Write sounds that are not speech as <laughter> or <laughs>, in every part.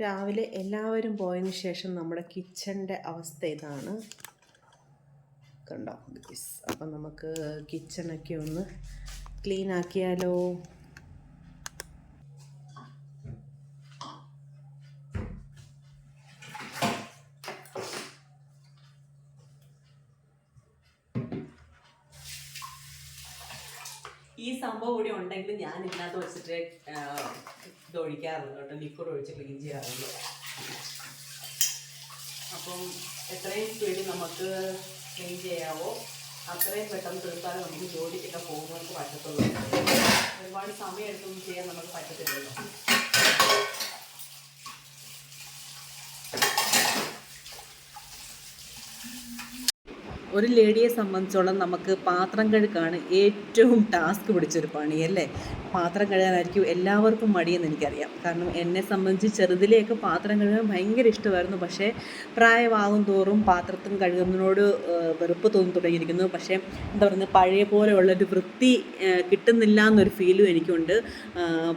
രാവിലെ എല്ലാവരും പോയതിന് ശേഷം നമ്മുടെ കിച്ചണിന്റെ അവസ്ഥ ഇതാണ്. കണ്ടോ അപ്പം നമുക്ക് കിച്ചണൊക്കെ ഒന്ന് ക്ലീൻ ആക്കിയാലോ? ഈ സംഭവം കൂടി ഉണ്ടെങ്കിൽ ഞാൻ ഇതിനകത്ത് വെച്ചിട്ട് ഇത് ഒഴിക്കാറുള്ളൂ കേട്ടോ. ലിക്വിഡ് ഒഴിച്ച് ക്ലീൻ ചെയ്യാറുള്ളൂ അപ്പം എത്രയും സ്പീഡിൽ നമുക്ക് ക്ലീൻ ചെയ്യാവോ അത്രയും പെട്ടെന്ന് തീർത്താലും നമുക്ക് ജോലിക്കൊക്കെ പോകുന്നവർക്ക് പറ്റത്തുള്ളൂ. ഒരുപാട് സമയം എടുത്തൊന്നും ചെയ്യാൻ നമുക്ക് പറ്റത്തില്ലല്ലോ. ഒരു ലേഡിയെ സംബന്ധിച്ചോളം നമുക്ക് പാത്രം കഴുക്കാണ് ഏറ്റവും ടാസ്ക് പിടിച്ചൊരു പണി അല്ലേ? പാത്രം കഴുകാനായിരിക്കും എല്ലാവർക്കും മടിയെന്ന് എനിക്കറിയാം. കാരണം എന്നെ സംബന്ധിച്ച് ചെറുതിലെയൊക്കെ പാത്രം കഴുകാൻ ഭയങ്കര ഇഷ്ടമായിരുന്നു. പക്ഷേ പ്രായമാകും തോറും പാത്രത്തും കഴുകുന്നതിനോട് വെറുപ്പ് തോന്നി തുടങ്ങിയിരിക്കുന്നു. പക്ഷേ എന്താ പറയുക പഴയ പോലെയുള്ളൊരു വൃത്തി കിട്ടുന്നില്ല എന്നൊരു ഫീലും എനിക്കുണ്ട്.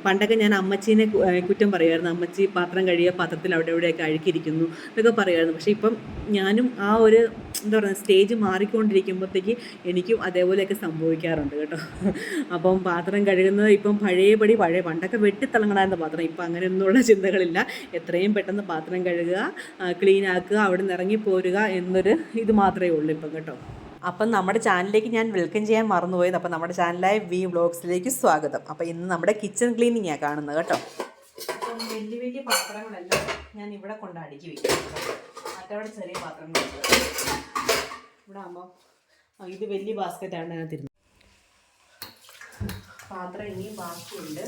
പണ്ടൊക്കെ ഞാൻ അമ്മച്ചീനെ കുറ്റം പറയുമായിരുന്നു. അമ്മച്ചി പാത്രം കഴുകിയ പാത്രത്തിൽ അവിടെ ഇവിടെയൊക്കെ അഴുക്കിയിരിക്കുന്നു എന്നൊക്കെ പറയുമായിരുന്നു. പക്ഷേ ഇപ്പം ഞാനും ആ ഒരു എന്താ പറയുക സ്റ്റേജ് മാറിക്കൊണ്ടിരിക്കുമ്പോഴത്തേക്ക് എനിക്കും അതേപോലെയൊക്കെ സംഭവിക്കാറുണ്ട് കേട്ടോ. അപ്പം പാത്രം കഴുകുന്നത് ഇപ്പം പഴയപടി പഴയ പണ്ടൊക്കെ വെട്ടിത്തിളങ്ങണമായിരുന്ന പാത്രം. ഇപ്പം അങ്ങനെയൊന്നുമുള്ള ചിന്തകളില്ല. എത്രയും പെട്ടെന്ന് പാത്രം കഴുകുക ക്ലീൻ ആക്കുക അവിടെ നിന്ന് ഇറങ്ങി പോരുക എന്നൊരു ഇത് മാത്രമേ ഉള്ളൂ ഇപ്പം കേട്ടോ. അപ്പം നമ്മുടെ ചാനലിലേക്ക് ഞാൻ വെൽക്കം ചെയ്യാൻ മറന്നുപോയത്. അപ്പം നമ്മുടെ ചാനലായ വി വ്ളോഗ്സിലേക്ക് സ്വാഗതം. അപ്പം ഇന്ന് നമ്മുടെ കിച്ചൺ ക്ലീനിങ്ങാണ് കാണുന്നത് കേട്ടോ. അപ്പം വലിയ വലിയ പാത്രങ്ങളെല്ലാം ഞാൻ ഇവിടെ കൊണ്ട് അടുക്കി വയ്ക്കും മറ്റവിടെ ചെറിയ പാത്രങ്ങളുണ്ട് ഇവിടെ ആകുമ്പോൾ ഇത് വലിയ ബാസ്ക്കറ്റാണ് അതിനകത്തിരുന്നത് പാത്രം ഇനിയും ബാക്കിയുണ്ട്.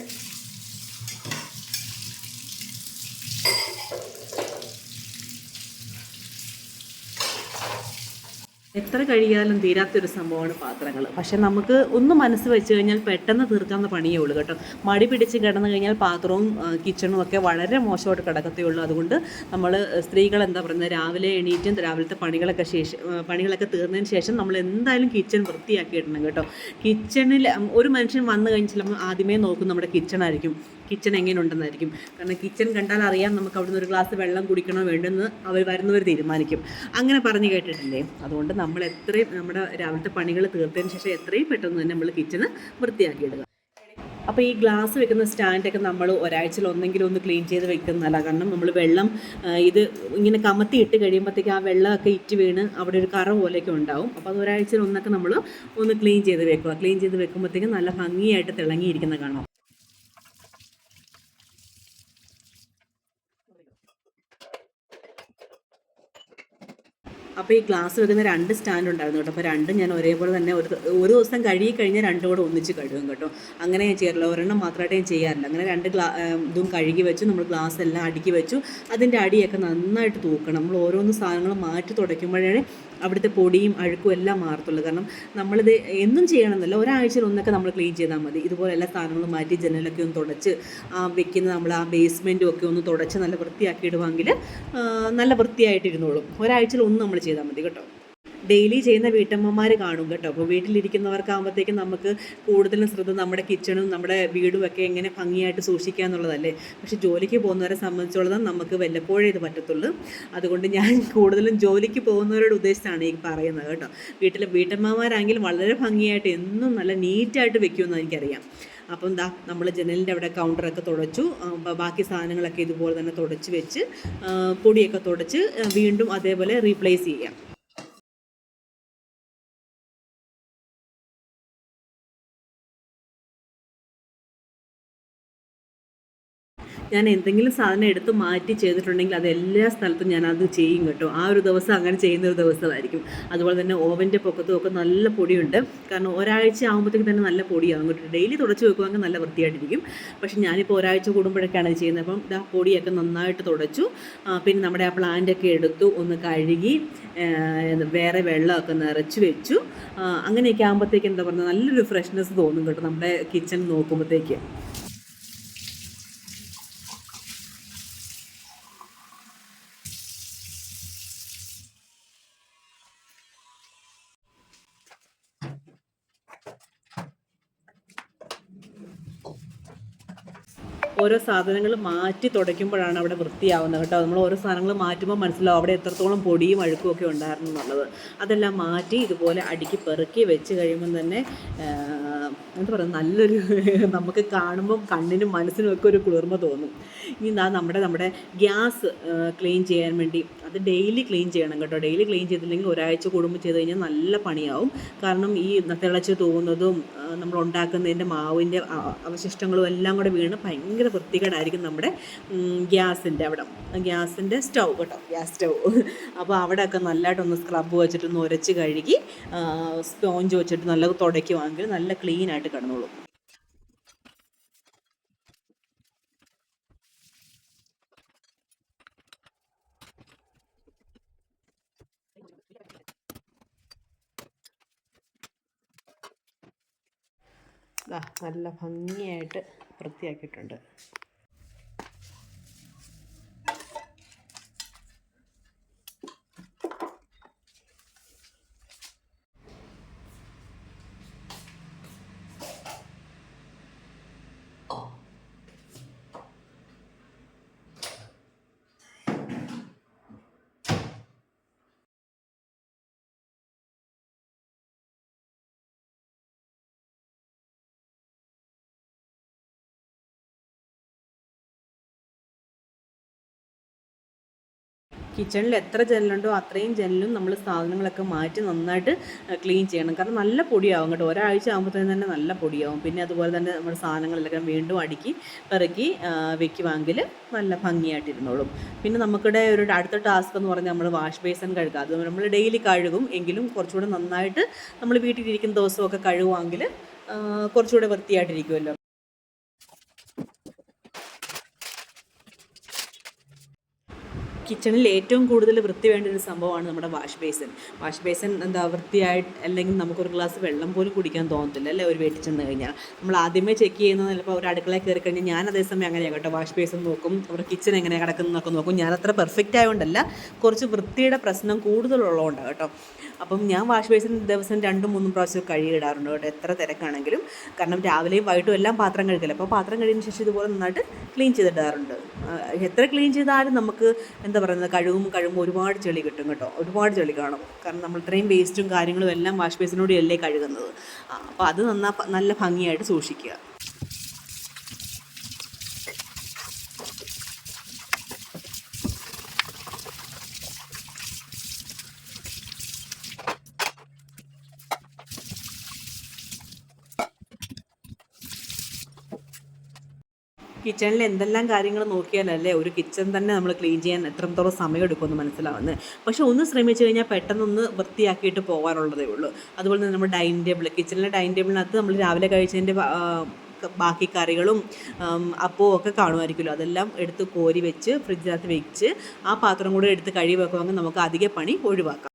എത്ര കഴിയാലും തീരാത്തൊരു സംഭവമാണ് പാത്രങ്ങൾ പക്ഷെ നമുക്ക് ഒന്ന് മനസ്സ് വെച്ച് കഴിഞ്ഞാൽ പെട്ടെന്ന് തീർക്കാവുന്ന പണിയേ ഉള്ളൂ കേട്ടോ. മടി പിടിച്ച് കിടന്നു കഴിഞ്ഞാൽ പാത്രവും കിച്ചണും ഒക്കെ വളരെ മോശമായിട്ട് കിടക്കത്തേ ഉള്ളൂ. അതുകൊണ്ട് നമ്മൾ സ്ത്രീകൾ എന്താ പറയുന്നത് രാവിലെ എണീറ്റും രാവിലത്തെ പണികളൊക്കെ ശേഷം പണികളൊക്കെ തീർന്നതിന് ശേഷം നമ്മൾ എന്തായാലും കിച്ചൺ വൃത്തിയാക്കിയിടണം കേട്ടോ. കിച്ചണിൽ ഒരു മനുഷ്യൻ വന്നു കഴിഞ്ഞാൽ ആദ്യമേ നോക്കും നമ്മുടെ കിച്ചണായിരിക്കും. കിച്ചൺ എങ്ങനെ ഉണ്ടെന്നായിരിക്കും കാരണം കിച്ചൺ കണ്ടാൽ അറിയാം നമുക്ക് അവിടുന്ന് ഒരു ഗ്ലാസ് വെള്ളം കുടിക്കണോ വേണ്ടെന്ന് അവർ വരുന്നവർ തീരുമാനിക്കും. അങ്ങനെ പറഞ്ഞു കേട്ടിട്ടില്ലേ? അതുകൊണ്ട് നമ്മൾ എത്രയും നമ്മുടെ രാവിലത്തെ പണികൾ തീർത്തതിന് ശേഷം എത്രയും പെട്ടെന്ന് തന്നെ നമ്മൾ കിച്ചണ് വൃത്തിയാക്കിയിടുക അപ്പോൾ ഈ ഗ്ലാസ് വെക്കുന്ന സ്റ്റാൻഡൊക്കെ നമ്മൾ ഒരാഴ്ചയിൽ ഒന്നെങ്കിലും ഒന്ന് ക്ലീൻ ചെയ്ത് വെക്കുന്നതല്ല. കാരണം നമ്മൾ വെള്ളം ഇത് ഇങ്ങനെ കമത്തി ഇട്ട് കഴിയുമ്പോഴത്തേക്ക് ആ വെള്ളമൊക്കെ ഇറ്റ് വീണ് അവിടെ ഒരു കറ പോലെയൊക്കെ ഉണ്ടാവും. അപ്പോൾ അത് ഒരാഴ്ചയിൽ ഒന്നൊക്കെ നമ്മൾ ഒന്ന് ക്ലീൻ ചെയ്ത് വെക്കുക. ക്ലീൻ ചെയ്ത് വെക്കുമ്പോഴത്തേക്കും നല്ല ഭംഗിയായിട്ട് തിളങ്ങിയിരിക്കുന്ന കാണാം. അപ്പോൾ ഈ ഗ്ലാസ് വെക്കുന്ന രണ്ട് സ്റ്റാൻഡ് ഉണ്ടായിരുന്നു കേട്ടോ. അപ്പോൾ രണ്ടും ഞാൻ ഒരേപോലെ തന്നെ ഒരു ഒരു ദിവസം കഴുകി കഴിഞ്ഞാൽ രണ്ടും കൂടെ ഒന്നിച്ച് കഴുകും കേട്ടോ. അങ്ങനെ ഞാൻ ചെയ്യാറില്ല. ഒരെണ്ണം മാത്രമായിട്ട് ഞാൻ ചെയ്യാറില്ല. അങ്ങനെ രണ്ട് ഗ്ലാ ഇതും കഴുകി വെച്ചു. നമ്മൾ ഗ്ലാസ് എല്ലാം അടുക്കി വെച്ചു. അതിന്റെ അടിയൊക്കെ നന്നായിട്ട് തൂക്കണം. നമ്മൾ ഓരോന്ന് സാധനങ്ങളും മാറ്റി തുടയ്ക്കുമ്പോഴേ അവിടുത്തെ പൊടിയും അഴുക്കും എല്ലാം മാറത്തുള്ളൂ. കാരണം നമ്മളിത് എന്നും ചെയ്യണമെന്നല്ല ഒരാഴ്ചയിൽ ഒന്നൊക്കെ നമ്മൾ ക്ലീൻ ചെയ്താൽ മതി. ഇതുപോലെ എല്ലാ സാധനങ്ങളും മാറ്റി ജനലൊക്കെ ഒന്ന് തുടച്ച് ആ വെക്കുന്ന നമ്മൾ ആ ബേസ്മെന്റും ഒക്കെ ഒന്ന് തുടച്ച് നല്ല വൃത്തിയാക്കി ഇടുവാങ്കിൽ നല്ല വൃത്തിയായിട്ടിരുന്നോളും. ഒരാഴ്ചയിൽ ഒന്ന് നമ്മൾ ചെയ്താൽ മതി കേട്ടോ. ഡെയിലി ചെയ്യുന്ന വീട്ടമ്മമാർ കാണും കേട്ടോ. അപ്പോൾ വീട്ടിലിരിക്കുന്നവർക്കാകുമ്പോഴത്തേക്കും നമുക്ക് കൂടുതലും ശ്രദ്ധ നമ്മുടെ കിച്ചണും നമ്മുടെ വീടും ഒക്കെ എങ്ങനെ ഭംഗിയായിട്ട് സൂക്ഷിക്കുക എന്നുള്ളതല്ലേ. പക്ഷെ ജോലിക്ക് പോകുന്നവരെ സംബന്ധിച്ചോളം നമുക്ക് വല്ലപ്പോഴേ ഇത് പറ്റത്തുള്ളൂ. അതുകൊണ്ട് ഞാൻ കൂടുതലും ജോലിക്ക് പോകുന്നവരോട് ഉദ്ദേശിച്ചാണ് ഈ പറയുന്നത് കേട്ടോ. വീട്ടിലെ വീട്ടമ്മമാരാണെങ്കിൽ വളരെ ഭംഗിയായിട്ട് എന്നും നല്ല നീറ്റായിട്ട് വെക്കുമെന്ന് എനിക്കറിയാം. അപ്പം എന്താ നമ്മൾ ജനലിന്റെ അവിടെ കൗണ്ടറൊക്കെ തുടച്ചു. ബാക്കി സാധനങ്ങളൊക്കെ ഇതുപോലെ തന്നെ തുടച്ച് വെച്ച് പൊടിയൊക്കെ തുടച്ച് വീണ്ടും അതേപോലെ റീപ്ലേസ് ചെയ്യാം. ഞാൻ എന്തെങ്കിലും സാധനം എടുത്ത് മാറ്റി ചെയ്തിട്ടുണ്ടെങ്കിൽ അത് എല്ലാ സ്ഥലത്തും ഞാൻ അത് ചെയ്യും കേട്ടോ. ആ ഒരു ദിവസം അങ്ങനെ ചെയ്യുന്ന ഒരു ദിവസമായിരിക്കും. അതുപോലെ തന്നെ ഓവന്റെ പൊക്കത്തും ഒക്കെ നല്ല പൊടിയുണ്ട്. കാരണം ഒരാഴ്ച ആകുമ്പോഴത്തേക്ക് തന്നെ നല്ല പൊടിയാകും കേട്ടോ. ഡെയിലി തുടച്ച് വെക്കുവാണെങ്കിൽ നല്ല വൃത്തിയായിട്ടിരിക്കും. പക്ഷേ ഞാനിപ്പോൾ ഒരാഴ്ച കൂടുമ്പോഴൊക്കെയാണ് ചെയ്യുന്നത്. അപ്പം ഇതാ പൊടിയൊക്കെ നന്നായിട്ട് തുടച്ചു. പിന്നെ നമ്മുടെ ആ പ്ലാന്റൊക്കെ എടുത്തു ഒന്ന് കഴുകി ആ, വേറെ വെള്ളമൊക്കെ നിറച്ച് വെച്ചു. ആ, അങ്ങനെയൊക്കെ ആകുമ്പോഴത്തേക്ക് എന്താ പറയുക നല്ലൊരു ഫ്രഷ്നെസ് തോന്നും കേട്ടോ നമ്മുടെ കിച്ചൺ നോക്കുമ്പോഴത്തേക്ക്. ഓരോ സാധനങ്ങൾ മാറ്റി തുടയ്ക്കുമ്പോഴാണ് അവിടെ വൃത്തിയാവുന്നത് കേട്ടോ. നമ്മൾ ഓരോ സാധനങ്ങൾ മാറ്റുമ്പോൾ മനസ്സിലാവും അവിടെ എത്രത്തോളം പൊടിയും അഴുക്കും ഒക്കെ ഉണ്ടായിരുന്നു എന്നുള്ളത്. അതെല്ലാം മാറ്റി ഇതുപോലെ അടുക്കി പെറുക്കി വെച്ച് കഴിയുമ്പം തന്നെ എന്താ പറയുക നല്ലൊരു <laughs> നമുക്ക് കാണുമ്പം കണ്ണിനും മനസ്സിനും ഒക്കെ ഒരു കുളിർമ തോന്നും. ഇനി നാ നമ്മുടെ നമ്മുടെ ഗ്യാസ് ക്ലീൻ ചെയ്യാൻ വേണ്ടി അത് ഡെയിലി ക്ലീൻ ചെയ്യണം കേട്ടോ. ഡെയിലി ക്ലീൻ ചെയ്തില്ലെങ്കിൽ ഒരാഴ്ച കൂടുമ്പോൾ ചെയ്ത് കഴിഞ്ഞാൽ നല്ല പണിയാവും. കാരണം ഈ തിളച്ച് തൂകുന്നതും ആ, നമ്മൾ ഉണ്ടാക്കുന്നതിന്റെ മാവിന്റെ അവശിഷ്ടങ്ങളും എല്ലാം കൂടെ വീണ് ഭയങ്കര വൃത്തികേടായിരിക്കും നമ്മുടെ ഗ്യാസിന്റെ അവിടെ. ഗ്യാസിന്റെ സ്റ്റൗ കേട്ടോ ഗ്യാസ് സ്റ്റൗ. അപ്പോൾ അവിടെയൊക്കെ നല്ലതായിട്ടൊന്ന് സ്ക്രബ് വെച്ചിട്ടൊന്ന് ഉരച്ച് കഴുകി സ്പോഞ്ച് വെച്ചിട്ട് നല്ല തുടയ്ക്കുവാണെങ്കിൽ നല്ല ക്ലീനായിട്ട് കിടന്നോളും. നല്ല ഭംഗിയായിട്ട് വൃത്തിയാക്കിയിട്ടുണ്ട്. കിച്ചണിൽ എത്ര ജനലുണ്ടോ അത്രയും ജനലും നമ്മൾ സാധനങ്ങളൊക്കെ മാറ്റി നന്നായിട്ട് ക്ലീൻ ചെയ്യണം. കാരണം നല്ല പൊടിയാവും കേട്ടോ. ഒരാഴ്ച ആകുമ്പോഴത്തേനും തന്നെ നല്ല പൊടിയാവും. പിന്നെ അതുപോലെ തന്നെ നമ്മൾ സാധനങ്ങളെല്ലാം വീണ്ടും അടുക്കി പെറുക്കി വെക്കുവാങ്കിൽ നല്ല ഭംഗിയായിട്ടിരുന്നോളും. പിന്നെ നമുക്കിടെ ഒരു അടുത്ത ടാസ്ക് എന്ന് പറഞ്ഞാൽ നമ്മൾ വാഷ് ബേസൺ കഴുകുക അത് നമ്മൾ ഡെയിലി കഴുകും. എങ്കിലും കുറച്ചുകൂടെ നന്നായിട്ട് നമ്മൾ വീട്ടിലിരിക്കുന്ന ദിവസമൊക്കെ കഴുകുവാണെങ്കിൽ ആ, കുറച്ചുകൂടെ വൃത്തിയായിട്ടിരിക്കുമല്ലോ കിച്ചണിൽ ഏറ്റവും കൂടുതൽ വൃത്തി വേണ്ട ഒരു സംഭവമാണ് നമ്മുടെ വാഷ് ബേസിൻ. വാഷ് ബേസിൻ എന്താ വൃത്തിയായിട്ട് അല്ലെങ്കിൽ നമുക്കൊരു ഗ്ലാസ് വെള്ളം പോലും കുടിക്കാൻ തോന്നത്തില്ല അല്ലേ? ഒരു വീട്ടിൽ ചെന്ന് കഴിഞ്ഞാൽ. നമ്മൾ ആദ്യമേ ചെക്ക് ചെയ്യുന്നത് ചിലപ്പോൾ ഒരു അടുക്കളയിൽ കയറി കഴിഞ്ഞാൽ ഞാൻ അതേസമയം അങ്ങനെയാണ് കേട്ടോ വാഷ് ബേസിൻ നോക്കും അവരുടെ കിച്ചൺ എങ്ങനെ കിടക്കുന്നതൊക്കെ നോക്കും. ഞാൻ അത്ര പെർഫെക്റ്റ് ആയതുകൊണ്ടല്ല കുറച്ച് വൃത്തിയുടെ പ്രശ്നം കൂടുതലുള്ളതുകൊണ്ടാണ് കേട്ടോ. അപ്പം ഞാൻ വാഷ് ബേസിൻ ദിവസം രണ്ടും മൂന്നും പ്രാവശ്യം കഴുകിയിടാറുണ്ട് കേട്ടോ. എത്ര തിരക്കാണെങ്കിലും. കാരണം രാവിലെയും വൈകിട്ടും എല്ലാം പാത്രം കഴുകില്ല അപ്പോൾ പാത്രം കഴിയുന്ന ശേഷം ഇതുപോലെ നന്നായിട്ട് ക്ലീൻ ചെയ്തിടാറുണ്ട്. എത്ര ക്ലീൻ ചെയ്താലും നമുക്ക് എന്താ പറയുന്നത് കഴുകും കഴുകുമ്പോൾ ഒരുപാട് ചെളി കിട്ടും കേട്ടോ. ഒരുപാട് ചെളി കാണും. കാരണം നമ്മൾ ഇത്രയും വേസ്റ്റും കാര്യങ്ങളും എല്ലാം വാഷ് ബേസിനോട് അല്ലേ കഴുകുന്നത്. അപ്പോൾ അത് നന്നാ നല്ല ഭംഗിയായിട്ട് സൂക്ഷിക്കുക. കിച്ചണിൽ എന്തെല്ലാം കാര്യങ്ങൾ നോക്കിയാലല്ലേ ഒരു കിച്ചൺ തന്നെ നമ്മൾ ക്ലീൻ ചെയ്യാൻ എത്രത്തോളം സമയം എടുക്കുമെന്ന് മനസ്സിലാവുന്നത്. പക്ഷേ ഒന്ന് ശ്രമിച്ചു കഴിഞ്ഞാൽ പെട്ടെന്നൊന്ന് വൃത്തിയാക്കിയിട്ട് പോകാനുള്ളതേ ഉള്ളൂ. അതുപോലെ തന്നെ നമ്മുടെ ഡൈനിങ് ടേബിൾ കിച്ചണിലെ ഡൈനിങ് ടേബിളിനകത്ത് നമ്മൾ രാവിലെ കഴിച്ചതിന്റെ ബാക്കി കറികളും അപ്പവും ഒക്കെ കാണുമായിരിക്കുമല്ലോ. അതെല്ലാം എടുത്ത് കോരി വെച്ച് ഫ്രിഡ്ജിനകത്ത് വെച്ച് ആ പാത്രം കൂടെ എടുത്ത് കഴുകി വെക്കുവാണെങ്കിൽ നമുക്ക് അധിക പണി ഒഴിവാക്കാം.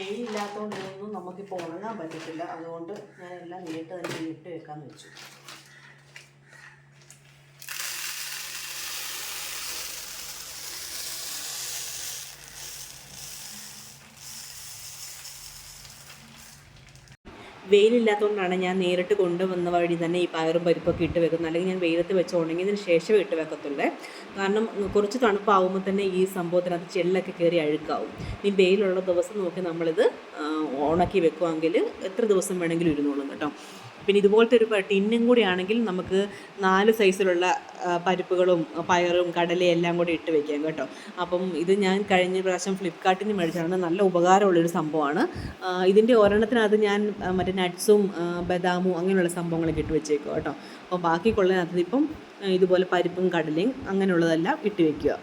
വെയിലില്ലാത്തതുകൊണ്ട് ഇതൊന്നും നമുക്കിപ്പോൾ ഉണങ്ങാൻ പറ്റത്തില്ല. അതുകൊണ്ട് ഞാനെല്ലാം നേരിട്ട് തന്നെ ഇട്ട് വെക്കാമെന്ന് വെച്ചു. വെയിലില്ലാത്തതുകൊണ്ടാണ് ഞാൻ നേരിട്ട് കൊണ്ടുവന്ന വഴി തന്നെ ഈ പയറും പരിപ്പൊക്കെ ഇട്ട് വെക്കുന്നത്. അല്ലെങ്കിൽ ഞാൻ വെയിലത്ത് വെച്ച് ഉണങ്ങിയതിന് ശേഷം ഇട്ട് വെക്കത്തുള്ളേ. കാരണം കുറച്ച് തണുപ്പാവുമ്പോൾ തന്നെ ഈ സംഭവത്തിനകത്ത് ചെല്ലൊക്കെ കയറി അഴുക്കാവും. ഈ വെയിലുള്ള ദിവസം നോക്കി നമ്മളിത് ഉണക്കി വെക്കുവാണെങ്കിൽ എത്ര ദിവസം വേണമെങ്കിലും ഇരുന്നോളും കേട്ടോ. പിന്നെ ഇതുപോലത്തെ ഒരു ടിന്നും കൂടി ആണെങ്കിൽ നമുക്ക് നാല് സൈസിലുള്ള പരിപ്പുകളും പയറും കടലയും എല്ലാം കൂടി ഇട്ട് വെക്കാം കേട്ടോ. അപ്പം ഇത് ഞാൻ കഴിഞ്ഞ പ്രാവശ്യം ഫ്ലിപ്കാർട്ടിൽ നിന്ന് മേടിച്ചാണ് നല്ല ഉപകാരമുള്ളൊരു സംഭവമാണ്. ഇതിന്റെ ഒരെണ്ണത്തിനകത്ത് ഞാൻ മറ്റേ നട്ട്സും ബദാമും അങ്ങനെയുള്ള സംഭവങ്ങളൊക്കെ ഇട്ട് വെച്ചേക്കും കേട്ടോ. അപ്പോൾ ബാക്കി കൊള്ളതിനകത്ത് ഇപ്പം ഇതുപോലെ പരിപ്പും കടലയും അങ്ങനെയുള്ളതെല്ലാം ഇട്ട് വെക്കുക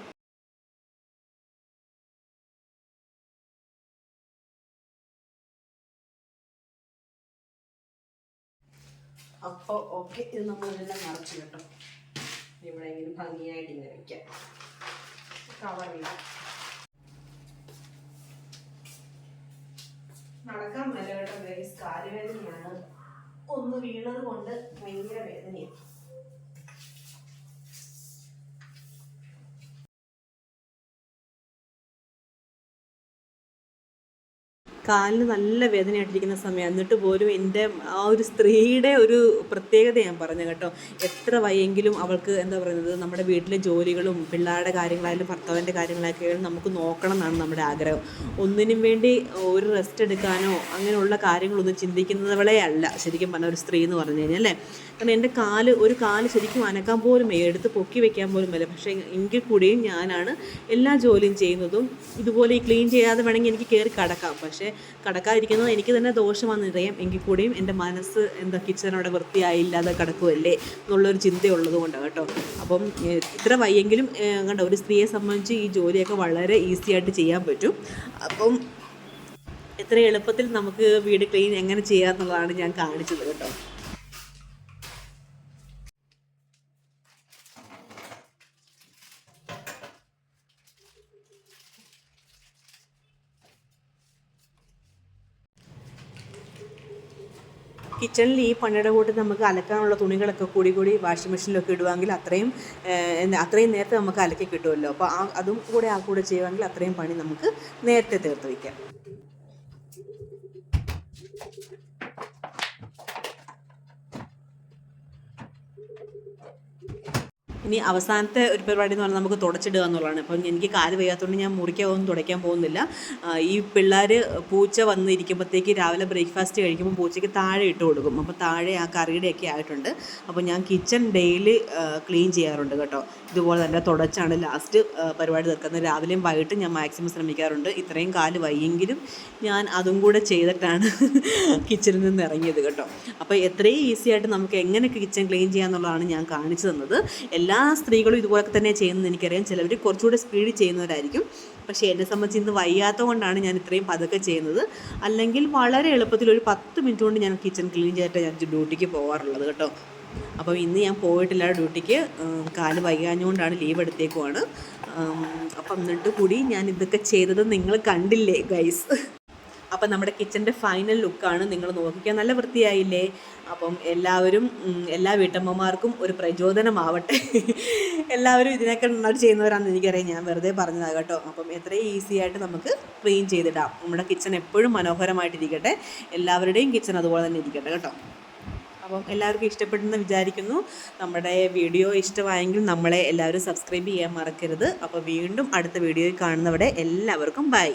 അപ്പോൾ ഓക്കെ ഇത് നമ്മളിതെല്ലാം നിറച്ച് കേട്ടോ. ഇവിടെയെങ്കിലും ഭംഗിയായിട്ട് ഇങ്ങനെ വെക്കാം. കവറില്ല നടക്കാൻ മേല കേട്ടോ ഗൈസ് കാലുവേദനയാണ് ഒന്ന് വീണത് കൊണ്ട് ഭയങ്കര വേദനയാണ്. കാലിന് നല്ല വേദനയായിട്ടിരിക്കുന്ന സമയം എന്നിട്ട് പോലും എന്റെ ആ ഒരു സ്ത്രീയുടെ ഒരു പ്രത്യേകത ഞാൻ പറഞ്ഞു കേട്ടോ. എത്ര വയ്യെങ്കിലും അവൾക്ക് എന്താ പറയുന്നത് നമ്മുടെ വീട്ടിലെ ജോലികളും പിള്ളേരുടെ കാര്യങ്ങളായാലും ഭർത്താവിന്റെ കാര്യങ്ങളൊക്കെ ആയാലും നമുക്ക് നോക്കണം എന്നാണ് നമ്മുടെ ആഗ്രഹം. ഒന്നിനും വേണ്ടി ഒരു റെസ്റ്റ് എടുക്കാനോ അങ്ങനെയുള്ള കാര്യങ്ങളൊന്നും ചിന്തിക്കുന്നവളെ അല്ല ശരിക്കും പറഞ്ഞ ഒരു സ്ത്രീ എന്ന് പറഞ്ഞു കഴിഞ്ഞാൽ അല്ലേ? കാരണം എന്റെ കാൽ ഒരു കാൽ ശരിക്കും അനക്കാൻ പോലും എടുത്ത് പൊക്കി വെക്കാൻ പോലും വയ്യ പക്ഷേ എങ്കിൽ കൂടിയും ഞാനാണ് എല്ലാ ജോലിയും ചെയ്യുന്നതും ഇതുപോലെ ഈ ക്ലീൻ ചെയ്യാതെ വേണമെങ്കിൽ എനിക്ക് കയറി കടക്കാം. പക്ഷേ കടക്കാതിരിക്കുന്നത് എനിക്ക് തന്നെ ദോഷമാണെന്നറിയാം എങ്കിൽ കൂടിയും എന്റെ മനസ്സ് എന്താ കിച്ചൺ അവിടെ വൃത്തിയായില്ലാതെ കിടക്കുമല്ലേ എന്നുള്ളൊരു ചിന്തയുള്ളത് കൊണ്ടാണ് കേട്ടോ. അപ്പം ഇത്ര വയ്യെങ്കിലും കണ്ട കണ്ടോ ഒരു സ്ത്രീയെ സംബന്ധിച്ച് ഈ ജോലിയൊക്കെ വളരെ ഈസി ആയിട്ട് ചെയ്യാൻ പറ്റും. അപ്പം എത്ര എളുപ്പത്തിൽ നമുക്ക് വീട് ക്ലീൻ എങ്ങനെ ചെയ്യാമെന്നുള്ളതാണ് ഞാൻ കാണിച്ചത് കേട്ടോ. കിച്ചണിൽ ഈ പണിയുടെ കൂട്ട് നമുക്ക് അലക്കാനുള്ള തുണികളൊക്കെ കൂടി കൂടി വാഷിംഗ് മെഷീനിലൊക്കെ ഇടുവാങ്കിൽ അത്രയും അത്രയും നേരത്തെ നമുക്ക് അലക്കി കിട്ടുമല്ലോ അപ്പോൾ ആ അതും കൂടെ ആ കൂടെ ചെയ്യുവാണെങ്കിൽ അത്രയും പണി നമുക്ക് നേരത്തെ തീർത്ത് വയ്ക്കാം. ഇനി അവസാനത്തെ ഒരു പരിപാടി എന്ന് പറഞ്ഞാൽ നമുക്ക് തുടച്ചിടുക എന്നുള്ളതാണ്. അപ്പം എനിക്ക് കാൽ വയ്യാത്തതുകൊണ്ട് ഞാൻ മുറിക്കാൻ തുടയ്ക്കാൻ പോകുന്നില്ല. ഈ പിള്ളേർ പൂച്ച വന്നിരിക്കുമ്പോഴത്തേക്ക് രാവിലെ ബ്രേക്ക്ഫാസ്റ്റ് കഴിക്കുമ്പോൾ പൂച്ചയ്ക്ക് താഴെ ഇട്ട് കൊടുക്കും. അപ്പോൾ താഴെ ആ കറിയുടെയൊക്കെ ആയിട്ടുണ്ട്. അപ്പോൾ ഞാൻ കിച്ചൺ ഡെയിലി ക്ലീൻ ചെയ്യാറുണ്ട് കേട്ടോ. ഇതുപോലെ തന്നെ തുടച്ചാണ് ലാസ്റ്റ് പരിപാടി തീർക്കുന്നത്. രാവിലെയും വൈകിട്ടും ഞാൻ മാക്സിമം ശ്രമിക്കാറുണ്ട്. ഇത്രയും കാൽ വയ്യെങ്കിലും ഞാൻ അതും കൂടെ ചെയ്തിട്ടാണ് <laughs> കിച്ചണിൽ നിന്ന് ഇറങ്ങിയത് കേട്ടോ. അപ്പോൾ എത്രയും ഈസി ആയിട്ട് നമുക്ക് എങ്ങനെ കിച്ചൺ ക്ലീൻ ചെയ്യാന്നുള്ളതാണ് ഞാൻ കാണിച്ചു തന്നത്. എല്ലാ സ്ത്രീകളും ഇതുപോലെ തന്നെ ചെയ്യുന്നത് എനിക്കറിയാം. ചിലവർ കുറച്ചുകൂടെ സ്പീഡിൽ ചെയ്യുന്നവരായിരിക്കും. പക്ഷേ എന്നെ സംബന്ധിച്ച് ഇന്ന് വയ്യാത്ത കൊണ്ടാണ് ഞാൻ ഇത്രയും പതുക്കെ ചെയ്യുന്നത്. അല്ലെങ്കിൽ വളരെ എളുപ്പത്തിൽ ഒരു പത്ത് മിനിറ്റ് കൊണ്ട് ഞാൻ കിച്ചൺ ക്ലീൻ ചെയ്തിട്ട് ഞാൻ ഡ്യൂട്ടിക്ക് പോകാറുള്ളത് കേട്ടോ. അപ്പം ഇന്ന് ഞാൻ പോയിട്ടില്ല ഡ്യൂട്ടിക്ക് കാൽ വയ്യാഞ്ഞുകൊണ്ടാണ് ലീവ് എടുത്തേക്കുവാണ്. അപ്പം എന്നിട്ട് കൂടി ഞാൻ ഇതൊക്കെ ചെയ്തത് നിങ്ങൾ കണ്ടില്ലേ ഗൈസ് അപ്പം നമ്മുടെ കിച്ചന്റെ ഫൈനൽ ലുക്കാണ് നിങ്ങൾ നോക്കിക്കാൻ നല്ല വൃത്തിയായില്ലേ? അപ്പം എല്ലാവരും എല്ലാ വീട്ടമ്മമാർക്കും ഒരു പ്രചോദനമാവട്ടെ. എല്ലാവരും ഇതിനൊക്കെ നന്നായിട്ട് ചെയ്യുന്നവരാണെന്ന് എനിക്കറിയാം. ഞാൻ വെറുതെ പറഞ്ഞതാണ് കേട്ടോ. അപ്പം എത്രയും ഈസി ആയിട്ട് നമുക്ക് ക്ലീൻ ചെയ്തിടാം. നമ്മുടെ കിച്ചൺ എപ്പോഴും മനോഹരമായിട്ടിരിക്കട്ടെ. എല്ലാവരുടെയും കിച്ചൺ അതുപോലെ തന്നെ ഇരിക്കട്ടെ കേട്ടോ. അപ്പം എല്ലാവർക്കും ഇഷ്ടപ്പെട്ടെന്ന് വിചാരിക്കുന്നു. നമ്മുടെ വീഡിയോ ഇഷ്ടമായെങ്കിൽ നമ്മളെ എല്ലാവരും സബ്സ്ക്രൈബ് ചെയ്യാൻ മറക്കരുത്. അപ്പോൾ വീണ്ടും അടുത്ത വീഡിയോയിൽ കാണുന്നവിടെ എല്ലാവർക്കും ബൈ